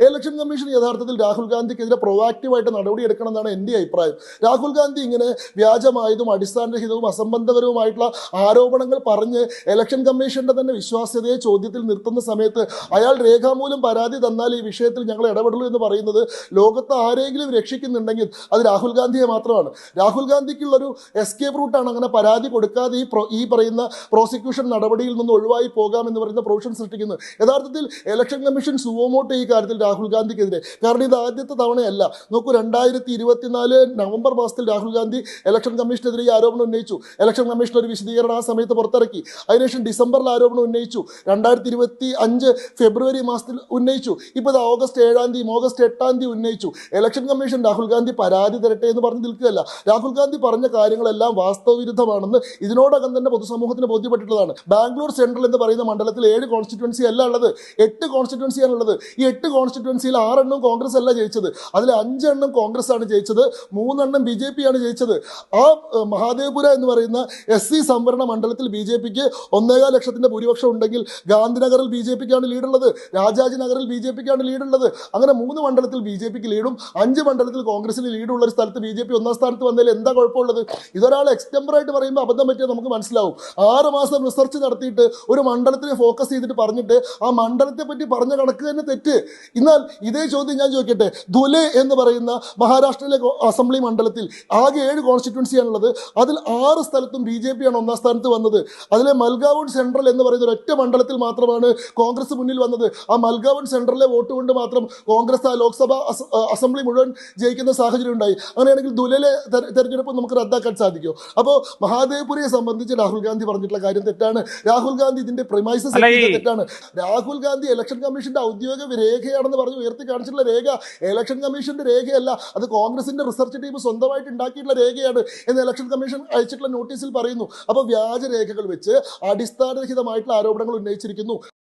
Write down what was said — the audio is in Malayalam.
ഇലക്ഷൻ കമ്മീഷൻ യഥാർത്ഥത്തിൽ രാഹുൽ ഗാന്ധിക്കെതിരെ പ്രൊവാക്റ്റീവായിട്ട് നടപടി എടുക്കണം എന്നാണ് എന്റെ അഭിപ്രായം. രാഹുൽ ഗാന്ധി ഇങ്ങനെ വ്യാജമായതും അടിസ്ഥാനരഹിതവും അസംബന്ധപരവുമായിട്ടുള്ള ആരോപണങ്ങൾ പറഞ്ഞ് ഇലക്ഷൻ കമ്മീഷന്റെ തന്നെ വിശ്വാസ്യതയെ ചോദ്യത്തിൽ നിർത്തുന്ന സമയത്ത് അയാൾ രേഖാമൂലം പരാതി തന്നാൽ ഈ വിഷയത്തിൽ ഞങ്ങൾ ഇടപെടുള്ളൂ എന്ന് പറയുന്നത് ലോകത്ത് ആരെങ്കിലും രക്ഷിക്കുന്നുണ്ടെങ്കിൽ അത് രാഹുൽ ഗാന്ധിയെ മാത്രമാണ്. രാഹുൽ ഗാന്ധിക്കുള്ളൊരു എസ്കേപ്പ് റൂട്ടാണ് അങ്ങനെ പരാതി കൊടുക്കാതെ ഈ ഈ പറയുന്ന പ്രോസിക്യൂഷൻ നടപടിയിൽ നിന്ന് ഒഴിവായി പോകാമെന്ന് പറയുന്ന പ്രൊവിഷൻ സൃഷ്ടിക്കുന്നത് യഥാർത്ഥത്തിൽ ഇലക്ഷൻ കമ്മീഷൻ സുവോമോട്ട് ഈ കാര്യത്തിൽ രാഹുൽ ഗാന്ധിക്കെതിരെ. കാരണം ഇത് ആദ്യത്തെ തവണയല്ല. നോക്കൂ രണ്ടായിരത്തി ഇരുപത്തിനാല് നവംബർ മാസത്തിൽ രാഹുൽ ഗാന്ധി ഇലക്ഷൻ കമ്മീഷനെതിരെ ഈ ആരോപണം ഉന്നയിച്ചു. ഇലക്ഷൻ കമ്മീഷൻ ഒരു വിശദീകരണം ആ സമയത്ത് പുറത്തിറക്കി. അതിനുശേഷം ഡിസംബറിൽ ആരോപണം ഉന്നയിച്ചു. രണ്ടായിരത്തി ഇരുപത്തി അഞ്ച് ഫെബ്രുവരി മാസത്തിൽ ഉന്നയിച്ചു. ഇപ്പോൾ ഇത് ഓഗസ്റ്റ് ഏഴാം തീയതി ഓഗസ്റ്റ് എട്ടാം തീയതി ഉന്നയിച്ചു. ഇലക്ഷൻ കമ്മീഷൻ രാഹുൽ ഗാന്ധി പരാതി തരട്ടെ എന്ന് പറഞ്ഞ് നിൽക്കുകയല്ല. രാഹുൽ ഗാന്ധി പറഞ്ഞ കാര്യങ്ങളെല്ലാം വാസ്തവവിരുദ്ധമാണെന്ന് ഇതിനോടകം തന്നെ പൊതുസമൂഹത്തിന് ബോധ്യപ്പെട്ടിട്ടുള്ളതാണ്. ബാംഗ്ലൂർ സെൻട്രൽ എന്ന് പറയുന്ന മണ്ഡലത്തിൽ ഏഴ് കോൺസ്റ്റിറ്റ്യുവൻസി അല്ല ഉള്ളത്. എട്ട് കോൺസ്റ്റിറ്റ്യുവൻസിയാണ് ഉള്ളത്. ഈ എട്ട് കോൺസ്റ്റിറ്റ്യുവൻസിയിൽ ആറെണ്ണം കോൺഗ്രസ് അല്ല ജയിച്ചത്. അതിൽ അഞ്ചെണ്ണം കോൺഗ്രസ് ആണ് ജയിച്ചത്. മൂന്നെണ്ണം ബി ജെ പി ആണ് ജയിച്ചത്. ആ മഹാദേവപുര എന്ന് പറയുന്ന എസ് സി സംവരണ മണ്ഡലത്തിൽ ബി ജെ പിക്ക് ഒന്നേകാൽ ലക്ഷത്തിന്റെ ഭൂരിപക്ഷം ഉണ്ടെങ്കിൽ ഗാന്ധിനഗറിൽ ബി ജെ പിക്കാണ് ലീഡുള്ളത്. രാജാജി നഗറിൽ ബി ജെ പിക്കാണ് ലീഡുള്ളത്. അങ്ങനെ മൂന്ന് മണ്ഡലത്തിൽ ബി ജെ പിക്ക് ലീഡും അഞ്ച് മണ്ഡലത്തിൽ കോൺഗ്രസിന് ലീഡുള്ള ഒരു സ്ഥലത്ത് ബി ജെ പി ഒന്നാം സ്ഥാനത്ത് വന്നതിൽ എന്താ കുഴപ്പമുള്ളത്? ഇതൊരാൾ എക്സ്റ്റംബർ ആയിട്ട് പറയുമ്പോൾ അബദ്ധം പറ്റിയാൽ നമുക്ക് മനസ്സിലാവും. ആറ് മാസം റിസർച്ച് നടത്തിയിട്ട് ഒരു മണ്ഡലത്തിനെ ഫോക്കസ് ചെയ്തിട്ട് പറഞ്ഞിട്ട് ആ മണ്ഡലത്തെ പറ്റി പറഞ്ഞ കണക്ക് തന്നെ തെറ്റ്. എന്നാൽ ഇതേ ചോദ്യം ഞാൻ ചോദിക്കട്ടെ? ധുലെ എന്ന് പറയുന്ന മഹാരാഷ്ട്രയിലെ അസംബ്ലി മണ്ഡലത്തിൽ ആകെ ഏഴ് കോൺസ്റ്റിറ്റ്യുവൻസിയാണുള്ളത് അതിൽ ആറ് സ്ഥലത്തും ബി ജെ പി ആണ് ഒന്നാം സ്ഥാനത്ത് വന്നത്. അതിലെ മൽഗാവൺ സെൻട്രൽ എന്ന് പറയുന്ന ഒരു ഒറ്റ മണ്ഡലത്തിൽ മാത്രമാണ് കോൺഗ്രസ് മുന്നിൽ വന്നത്. ആ മൽഗാവൺ സെൻട്രലിലെ വോട്ട് കൊണ്ട് മാത്രം കോൺഗ്രസ് ആ ലോക്സഭ അസംബ്ലി മുഴുവൻ ജയിക്കുന്ന സാഹചര്യം ഉണ്ടായി. അങ്ങനെയാണെങ്കിൽ ദുലയിലെ തെര- തെരഞ്ഞെടുപ്പ് നമുക്ക് റദ്ദാക്കാൻ സാധിക്കും. അപ്പോൾ മഹാദേവ്പുരയെ സംബന്ധിച്ച് രാഹുൽ ഗാന്ധി പറഞ്ഞിട്ടുള്ള കാര്യം തെറ്റാണ്. രാഹുൽ ഗാന്ധി ഇതിന്റെ പ്രിമൈസസ് തെറ്റാണ്. രാഹുൽ ഗാന്ധി ഇലക്ഷൻ കമ്മീഷന്റെ ഔദ്യോഗിക രേഖയാണെന്ന് പറഞ്ഞ് ഉയർത്തി കാണിച്ചിട്ടുള്ള രേഖ. ഇലക്ഷൻ കമ്മീഷന്റെ രേഖയല്ല. അത് കോൺഗ്രസിന്റെ റിസർച്ച് ടീം സ്വന്തമായിട്ട് ഉണ്ടാക്കിയിട്ടുള്ള രേഖയാണ് എന്ന് ഇലക്ഷൻ കമ്മീഷൻ അയച്ചിട്ടുള്ള നോട്ടീസിൽ പറയുന്നു. അപ്പോൾ വ്യാജരേഖകൾ വെച്ച് അടിസ്ഥാനരഹിതമായിട്ടുള്ള ആരോപണങ്ങൾ ഉന്നയിച്ചിരിക്കുന്നു.